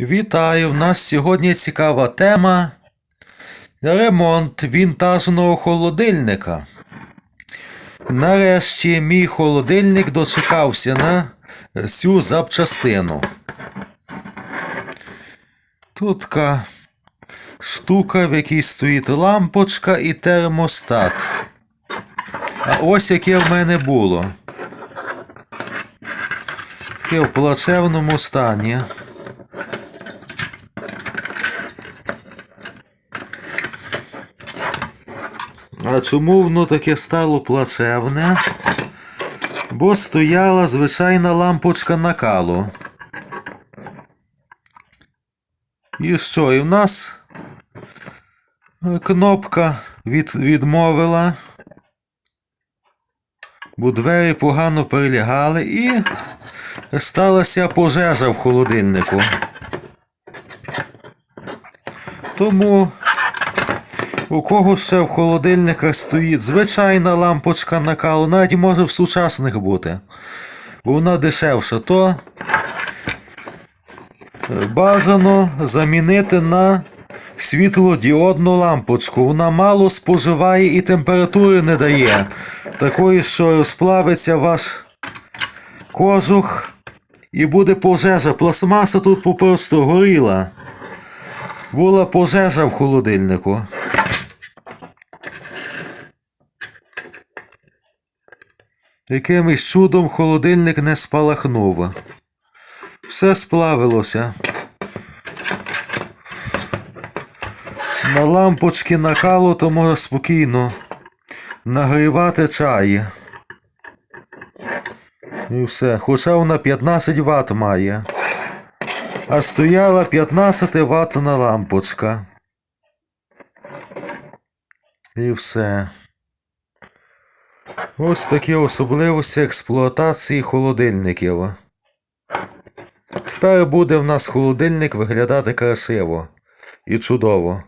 Вітаю! В нас сьогодні цікава тема. Ремонт вінтажного холодильника. Нарешті мій холодильник дочекався на цю запчастину. Тут така штука, в якій стоїть лампочка і термостат. А ось яке в мене було. Таке в плачевному стані. А чому воно таке стало плачевне? Бо стояла звичайна лампочка накалу. І що? І в нас кнопка від, відмовила. Бо двері погано прилягали і сталася пожежа в холодильнику. Тому у кого ще в холодильниках стоїть звичайна лампочка накалу, навіть може в сучасних бути. Вона дешевша, то е, бажано замінити на світлодіодну лампочку. Вона мало споживає і температури не дає. Такої, що розплавиться ваш кожух і буде пожежа. Пластмаса тут попросту горіла. Була пожежа в холодильнику. Якимось чудом холодильник не спалахнув. Все сплавилося. На лампочки накало, то може спокійно нагрівати чай. І все. Хоча вона 15 Вт має. А стояла 15 ватна лампочка. І все. Ось такі особливості експлуатації холодильників. Тепер буде в нас холодильник виглядати красиво і чудово.